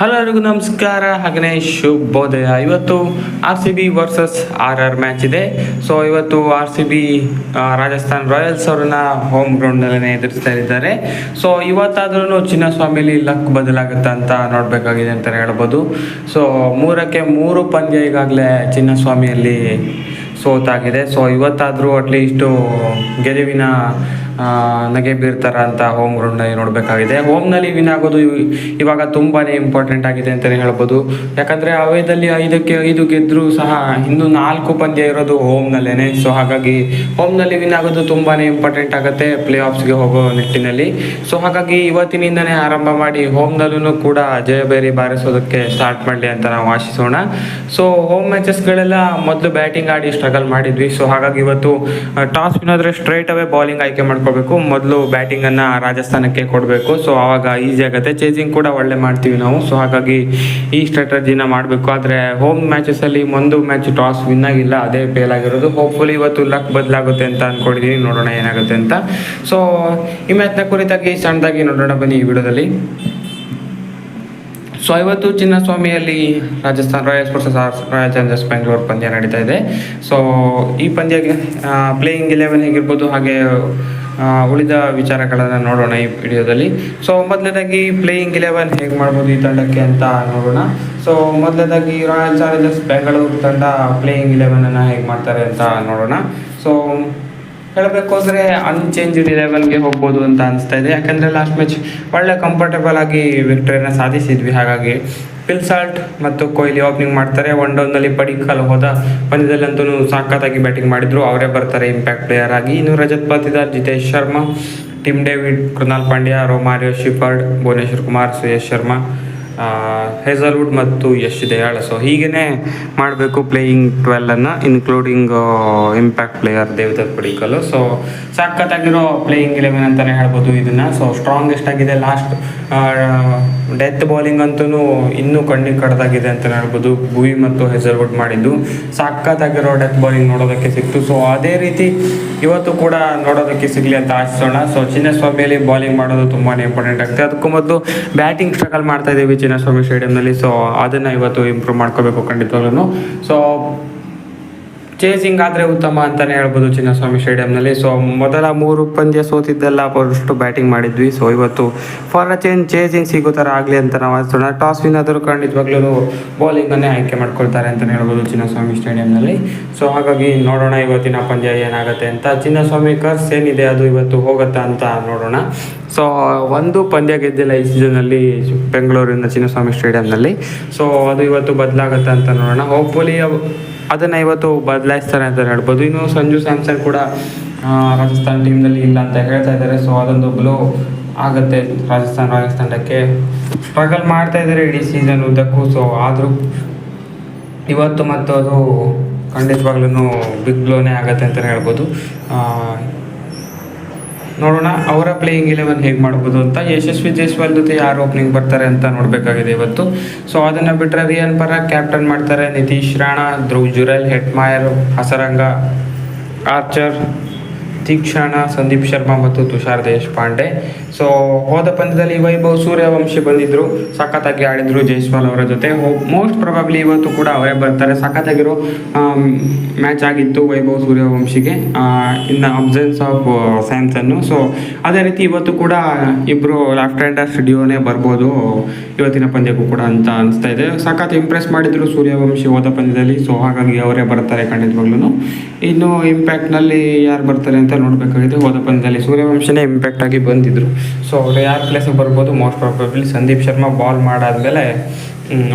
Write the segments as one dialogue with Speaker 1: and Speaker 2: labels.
Speaker 1: Hello ಎಲ್ಲರಿಗೂ ನಮಸ್ಕಾರ. ಹಾಗೆಯೇ ಶುಭೋದಯ. ಇವತ್ತು R C B versus R R match ಇದೆ. ಸೊ ಇವತ್ತು R C B Rajasthan Royals ಅವ್ರನ್ನ ಹೋಮ್ ಗ್ರೌಂಡ್ನಲ್ಲೇ ಎದುರಿಸ್ತಾ ಇದ್ದಾರೆ. ಸೊ ಇವತ್ತಾದ್ರೂ ಚಿನ್ನಸ್ವಾಮಿಲಿ ಲಕ್ ಬದಲಾಗುತ್ತೆ ಅಂತ ನೋಡಬೇಕಾಗಿದೆ ಅಂತ ಹೇಳ್ಬೋದು. ಸೊ ಮೂರಕ್ಕೆ ಮೂರು ಪಂದ್ಯ ಈಗಾಗಲೇ ಚಿನ್ನಸ್ವಾಮಿಯಲ್ಲಿ ಸೋತಾಗಿದೆ. ಸೊ ಇವತ್ತಾದರೂ ಅಟ್ಲೀಸ್ಟು ಗೆಲುವಿನ ನಗೆ ಅಂತ ಹೋಮ್ ಗ್ರೌಂಡ್ನಲ್ಲಿ ನೋಡಬೇಕಾಗಿದೆ. ಹೋಮ್ನಲ್ಲಿ ವಿನ್ ಆಗೋದು ಇವ್- ಇವಾಗ ತುಂಬಾ ಇಂಪಾರ್ಟೆಂಟ್ ಆಗಿದೆ ಅಂತಲೇ ಹೇಳ್ಬೋದು. ಯಾಕಂದರೆ ಅವೇದಲ್ಲಿ ಐದಕ್ಕೆ ಐದು ಗೆದ್ದರೂ ಸಹ ಇನ್ನು ನಾಲ್ಕು ಪಂದ್ಯ ಇರೋದು ಹೋಮ್ನಲ್ಲೇ ಸೊ ಹಾಗಾಗಿ ಹೋಮ್ನಲ್ಲಿ ವಿನ್ ಆಗೋದು ತುಂಬಾ ಇಂಪಾರ್ಟೆಂಟ್ ಆಗುತ್ತೆ ಪ್ಲೇ ಆಫ್ಸ್ಗೆ ಹೋಗೋ ನಿಟ್ಟಿನಲ್ಲಿ. ಸೊ ಹಾಗಾಗಿ ಇವತ್ತಿನಿಂದನೇ ಆರಂಭ ಮಾಡಿ ಹೋಮ್ನಲ್ಲೂ ಕೂಡ ಜಯ ಬೇರಿ ಬಾರಿಸೋದಕ್ಕೆ ಸ್ಟಾರ್ಟ್ ಮಾಡಲಿ ಅಂತ ನಾವು ಆಶಿಸೋಣ. ಸೊ ಹೋಮ್ ಮ್ಯಾಚಸ್ಗಳೆಲ್ಲ ಮೊದಲು ಬ್ಯಾಟಿಂಗ್ ಆಡಿ ಸ್ಟ್ರಗಲ್ ಮಾಡಿದ್ವಿ. ಸೊ ಹಾಗಾಗಿ ಇವತ್ತು ಟಾಸ್ ವಿನ್ ಆದರೆ ಸ್ಟ್ರೈಟ್ ಅವೇ ಬಾಲಿಂಗ್ ಆಯ್ಕೆ ಮಾಡ್ಕೋಬೇಕು ಮೊದಲು ಬ್ಯಾಟಿಂಗನ್ನು ರಾಜಸ್ಥಾನಕ್ಕೆ ಕೊಡಬೇಕು. ಸೊ ಆವಾಗ ಈಸಿ ಆಗುತ್ತೆ. ಚೇಸಿಂಗ್ ಕೂಡ ಒಳ್ಳೆ ಮಾಡ್ತೀವಿ ನಾವು. ಸೊ ಹಾಗಾಗಿ ಈ ಸ್ಟ್ರಾಟಜಿನ ಮಾಡಬೇಕು. ಆದರೆ ಹೋಮ್ ಮ್ಯಾಚಸಲ್ಲಿ ಒಂದು ಮ್ಯಾಚ್ ಟಾಸ್ ವಿನ್ ಆಗಿಲ್ಲ, ಅದೇ ಫೇಲ್ ಆಗಿರೋದು. ಹೋಪ್ಫುಲಿ ಇವತ್ತು ಲಕ್ ಬದಲಾಗುತ್ತೆ ಅಂತ ಅಂದ್ಕೊಂಡಿದ್ದೀನಿ ನೋಡೋಣ ಏನಾಗುತ್ತೆ ಅಂತ. ಸೊ ಈ ಮ್ಯಾಚ್ನ ಕುರಿತಾಗಿ ಸಣ್ಣದಾಗಿ ನೋಡೋಣ ಬನ್ನಿ ಈ ವಿಡಿಯೋದಲ್ಲಿ. ಸೊ ಇವತ್ತು ಚಿನ್ನಸ್ವಾಮಿಯಲ್ಲಿ Rajasthan Royals versus Royal Challengers Bengaluru ಪಂದ್ಯ ನಡೀತಾ ಇದೆ. ಸೊ ಈ ಪಂದ್ಯಕ್ಕೆ ಪ್ಲೇಯಿಂಗ್ ಇಲೆವೆನ್ ಹೇಗಿರ್ಬೋದು, ಹಾಗೆ ಉಳಿದ ವಿಚಾರಗಳನ್ನು ನೋಡೋಣ ಈ ವಿಡಿಯೋದಲ್ಲಿ. ಸೊ ಮೊದಲನೇದಾಗಿ ಪ್ಲೇಯಿಂಗ್ ಇಲೆವೆನ್ ಹೇಗೆ ಮಾಡ್ಬೋದು ಈ ತಂಡಕ್ಕೆ ಅಂತ ನೋಡೋಣ. ಸೊ ಮೊದಲನೇದಾಗಿ ರಾಯಲ್ ಚಾಲೆಂಜರ್ಸ್ ಬೆಂಗಳೂರು ತಂಡ ಪ್ಲೇಯಿಂಗ್ ಇಲೆವೆನನ್ನು ಹೇಗೆ ಮಾಡ್ತಾರೆ ಅಂತ ನೋಡೋಣ. ಸೊ ಹೇಳಬೇಕು ಅಂದರೆ ಅನ್ಚೇಂಜ್ಡ್ ಇಲೆವೆನ್ಗೆ ಹೋಗ್ಬೋದು ಅಂತ ಅನಿಸ್ತಾ ಇದೆ. ಯಾಕಂದರೆ ಲಾಸ್ಟ್ ಮ್ಯಾಚ್ ಒಳ್ಳೆ ಕಂಫರ್ಟೇಬಲ್ ಆಗಿ ವಿಕ್ಟ್ರಿಯನ್ನು ಸಾಧಿಸಿದ್ವಿ. ಹಾಗಾಗಿ ಪಿಲ್ಸಾಲ್ಟ್ ಮತ್ತು ಕೊಹ್ಲಿ ಓಪನಿಂಗ್ ಮಾಡ್ತಾರೆ. ಒನ್ ಡೌನ್ನಲ್ಲಿ ಪಡಿಕಲ್ ಹೋದ. ಪಂದ್ಯದಲ್ಲಂತೂ ಸಾಕತ್ತಾಗಿ ಬ್ಯಾಟಿಂಗ್ ಮಾಡಿದ್ರು. ಅವರೇ ಬರ್ತಾರೆ ಇಂಪ್ಯಾಕ್ಟ್ ಪ್ಲೇಯರ್ ಆಗಿ. ಇನ್ನು Rajat Patidar, Jitesh Sharma Tim David Krunal Pandya, Romario Shepherd, Bhuvneshwar Kumar, Suyash Sharma. Hazlewood ಮತ್ತು ಯಶ್ ದಯಾಳ. ಸೊ ಹೀಗೇ ಮಾಡಬೇಕು playing ಟ್ವೆಲ್ಲನ್ನು including impact player Devdutt Padikkal. So ಸಖತ್ತಾಗಿರೋ playing eleven ಅಂತಲೇ ಹೇಳ್ಬೋದು ಇದನ್ನು. ಸೊ ಸ್ಟ್ರಾಂಗೆಸ್ಟ್ ಆಗಿದೆ ಲಾಸ್ಟ್ ಡೆತ್ ಬೌಲಿಂಗ್ ಅಂತೂ ಇನ್ನೂ ಕಣ್ಣಿಗೆ ಕಡ್ದಾಗಿದೆ ಅಂತಲೇ ಹೇಳ್ಬೋದು ಭೂಮಿ ಮತ್ತು ಹೆಸರ್ವುಡ್ ಮಾಡಿದ್ದು. ಸಖತ್ತಾಗಿರೋ ಡೆತ್ ಬೌಲಿಂಗ್ ನೋಡೋದಕ್ಕೆ ಸಿಕ್ತು. ಸೊ ಅದೇ ರೀತಿ ಇವತ್ತು ಕೂಡ ನೋಡೋದಕ್ಕೆ ಸಿಗಲಿ ಅಂತ ಆಶಿಸೋಣ. ಸೊ ಚಿನ್ನಸ್ವಾಮಿಯಲ್ಲಿ ಬೌಲಿಂಗ್ ಮಾಡೋದು ತುಂಬಾ ಇಂಪಾರ್ಟೆಂಟ್ ಆಗುತ್ತೆ ಅದಕ್ಕೂ ಮೊದಲು ಬ್ಯಾಟಿಂಗ್ ಸ್ಟ್ರಗಲ್ ಮಾಡ್ತಾ ಇದ್ದೀವಿ ಚಿನ್ನಸ್ವಾಮಿ ಸ್ಟೇಡಿಯಂನಲ್ಲಿ ಸೊ ಅದನ್ನು ಇವತ್ತು ಇಂಪ್ರೂವ್ ಮಾಡ್ಕೋಬೇಕು ಖಂಡಿತವಾಗ್ಲೂ ಸೊ ಚೇಸಿಂಗ್ ಆದರೆ ಉತ್ತಮ ಅಂತಲೇ ಹೇಳ್ಬೋದು ಚಿನ್ನಸ್ವಾಮಿ ಸ್ಟೇಡಿಯಂನಲ್ಲಿ. ಸೊ ಮೊದಲ ಮೂರು ಪಂದ್ಯ ಸೋತಿದ್ದೆಲ್ಲ ಅವರಷ್ಟು ಬ್ಯಾಟಿಂಗ್ ಮಾಡಿದ್ವಿ. ಸೊ ಇವತ್ತು ಫಾರ್ ಅ ಚೇಂಜ್ ಚೇಸಿಂಗ್ ಸಿಗೋ ಥರ ಆಗಲಿ ಅಂತ ನಾವು ಅನ್ಸೋಣ. ಟಾಸ್ ವಿನ್ ಆದರೂ ಖಂಡಿತವಾಗ್ಲೂ ಬೌಲಿಂಗನ್ನೇ ಆಯ್ಕೆ ಮಾಡ್ಕೊಳ್ತಾರೆ ಅಂತಲೇ ಹೇಳ್ಬೋದು ಚಿನ್ನಸ್ವಾಮಿ ಸ್ಟೇಡಿಯಂನಲ್ಲಿ. ಸೊ ಹಾಗಾಗಿ ನೋಡೋಣ ಇವತ್ತಿನ ಪಂದ್ಯ ಏನಾಗುತ್ತೆ ಅಂತ. ಚಿನ್ನಸ್ವಾಮಿ ಕರ್ಸ್ ಏನಿದೆ ಅದು ಇವತ್ತು ಹೋಗುತ್ತಾ ಅಂತ ನೋಡೋಣ. ಸೊ ಒಂದು ಪಂದ್ಯ ಗೆದ್ದಿಲ್ಲ ಈ ಸೀಸನಲ್ಲಿ ಬೆಂಗಳೂರಿನ ಚಿನ್ನಸ್ವಾಮಿ ಸ್ಟೇಡಿಯಂನಲ್ಲಿ. ಸೊ ಅದು ಇವತ್ತು ಬದಲಾಗುತ್ತೆ ಅಂತ ನೋಡೋಣ. ಹೋಪ್ಫುಲಿ ಅದನ್ನು ಇವತ್ತು ಬದಲಾಯಿಸ್ತಾರೆ ಅಂತ ಹೇಳ್ಬೋದು. ಇನ್ನು ಸಂಜು ಸ್ಯಾಮ್ಸನ್ ಕೂಡ ರಾಜಸ್ಥಾನ್ ಟೀಮ್ನಲ್ಲಿ ಇಲ್ಲ ಅಂತ ಹೇಳ್ತಾ ಇದ್ದಾರೆ. ಸೊ ಅದೊಂದು ಬ್ಲೋ ಆಗುತ್ತೆ ರಾಜಸ್ಥಾನ್ ರಾಯಲ್ಸ್ ತಂಡಕ್ಕೆ. ಸ್ಟ್ರಗಲ್ ಮಾಡ್ತಾ ಇದ್ದಾರೆ ಇಡೀ ಸೀಸನ್ ಉದ್ದಕ್ಕೂ. ಸೊ ಆದರೂ ಇವತ್ತು ಮತ್ತು ಅದು ಖಂಡಿತವಾಗ್ಲೂ ಬಿಗ್ ಬ್ಲೋನೇ ಆಗುತ್ತೆ ಅಂತಲೇ ಹೇಳ್ಬೋದು. ನೋಡೋಣ, ಅವರ ಪ್ಲೇಯಿಂಗ್ ಇಲೆವೆನ್ ಹೇಗೆ ಮಾಡ್ಬೋದು ಅಂತ. ಯಶಸ್ವಿ ಜೈಸ್ವಾಲ್ ಜೊತೆ ಯಾರು ಓಪನಿಂಗ್ ಬರ್ತಾರೆ ಅಂತ ನೋಡಬೇಕಾಗಿದೆ ಇವತ್ತು. ಸೊ ಅದನ್ನು ಬಿಟ್ಟರೆ ರಿಯನ್ ಪರ ಕ್ಯಾಪ್ಟನ್ ಮಾಡ್ತಾರೆ ನಿತೀಶ್ ರಾಣಾ, ಧ್ರುವ್ ಜುರೆಲ್, ಹೆಟ್ಮಾಯರ್, ಹಸರಂಗ, ಆರ್ಚರ್. ತೀಕ್ಷಣ ಸಂದೀಪ್ ಶರ್ಮಾ ಮತ್ತು ತುಷಾರ್ ದೇಶಪಾಂಡೆ. ಸೊ ಹೋದ ಪಂದ್ಯದಲ್ಲಿ ವೈಭವ್ ಸೂರ್ಯವಂಶಿ ಬಂದಿದ್ರು, ಸಖತ್ತಾಗಿ ಆಡಿದ್ರು ಜೈಸ್ವಾಲ್ ಅವರ ಜೊತೆ. ಮೋಸ್ಟ್ ಪ್ರಾಬಬ್ಲಿ ಇವತ್ತು ಕೂಡ ಅವರೇ ಬರ್ತಾರೆ. ಸಖತ್ತಾಗಿರೋ ಮ್ಯಾಚ್ ಆಗಿತ್ತು ವೈಭವ್ ಸೂರ್ಯವಂಶಿಗೆ. ಇನ್ನು ಅಬ್ಸೆನ್ಸ್ ಆಫ್ ಸ್ಯಾಮ್ಸನ್ನು ಸೊ ಅದೇ ರೀತಿ ಇವತ್ತು ಕೂಡ ಇಬ್ಬರು ಲೆಫ್ಟ್ ಹ್ಯಾಂಡರ್ ಸ್ಟುಡಿಯೋನೇ ಬರ್ಬೋದು ಇವತ್ತಿನ ಪಂದ್ಯಕ್ಕೂ ಕೂಡ ಅಂತ ಅನಿಸ್ತಾ ಇದೆ. ಸಖತ್ ಇಂಪ್ರೆಸ್ ಮಾಡಿದ್ರು ಸೂರ್ಯವಂಶಿ ಹೋದ ಪಂದ್ಯದಲ್ಲಿ. ಸೊ ಹಾಗಾಗಿ ಅವರೇ ಬರ್ತಾರೆ ಖಂಡಿತವಾಗ್ಲೂ ಇನ್ನು ಇಂಪ್ಯಾಕ್ಟ್ನಲ್ಲಿ ಯಾರು ಬರ್ತಾರೆ ಅಂತ ನೋಡಬೇಕಾಗಿದೆ. ಹೋದ ಪಂದ್ಯದಲ್ಲಿ ಸೂರ್ಯವಂಶನೇ ಇಂಪ್ಯಾಕ್ಟ್ ಆಗಿ ಬಂದಿದ್ದರು ಸೊ ಅವರು ಯಾರ ಪ್ಲೇಸಿಗೆ ಬರ್ಬೋದು? Most probably Sandeep Sharma ball ಮಾಡಾದಮೇಲೆ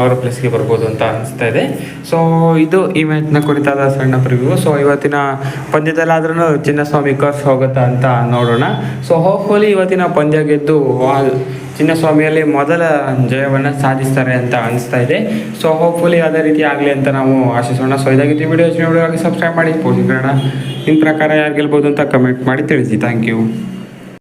Speaker 1: ಅವರ ಪ್ಲೇಸ್ಗೆ ಬರ್ಬೋದು ಅಂತ ಅನಿಸ್ತಾ ಇದೆ. ಸೊ ಇದು ಈ ಮ್ಯಾಚ್ನ ಕುರಿತಾದ ಸಣ್ಣ ಪ್ರಿವ್ಯೂ ಸೊ ಇವತ್ತಿನ ಪಂದ್ಯದಲ್ಲಾದ್ರೂ ಚಿನ್ನಸ್ವಾಮಿ ಕರ್ಸ್ ಹೋಗುತ್ತಾ ಅಂತ ನೋಡೋಣ. ಸೊ ಹೋಪ್ಫುಲಿ ಇವತ್ತಿನ ಪಂದ್ಯ ಗೆದ್ದು ಚಿನ್ನಸ್ವಾಮಿಯಲ್ಲಿ ಮೊದಲ ಜಯವನ್ನು ಸಾಧಿಸ್ತಾರೆ ಅಂತ ಅನಿಸ್ತಾ ಇದೆ. ಸೊ ಹೋಪ್ಫುಲಿ ಅದೇ ರೀತಿ ಆಗಲಿ ಅಂತ ನಾವು ಆಶಿಸೋಣ. ಸೊ ಇದಾಗಿತ್ತು ವಿಡಿಯೋ ಆಗಿ ಸಬ್ಸ್ಕ್ರೈಬ್ ಮಾಡಿ. ಪೋಸ್ಟ್ ಕನ್ನಡ ನಿಮ್ಮ ಪ್ರಕಾರ ಯಾರು ಗೆಲ್ಬೋದು ಅಂತ ಕಮೆಂಟ್ ಮಾಡಿ ತಿಳಿಸಿ. Thank you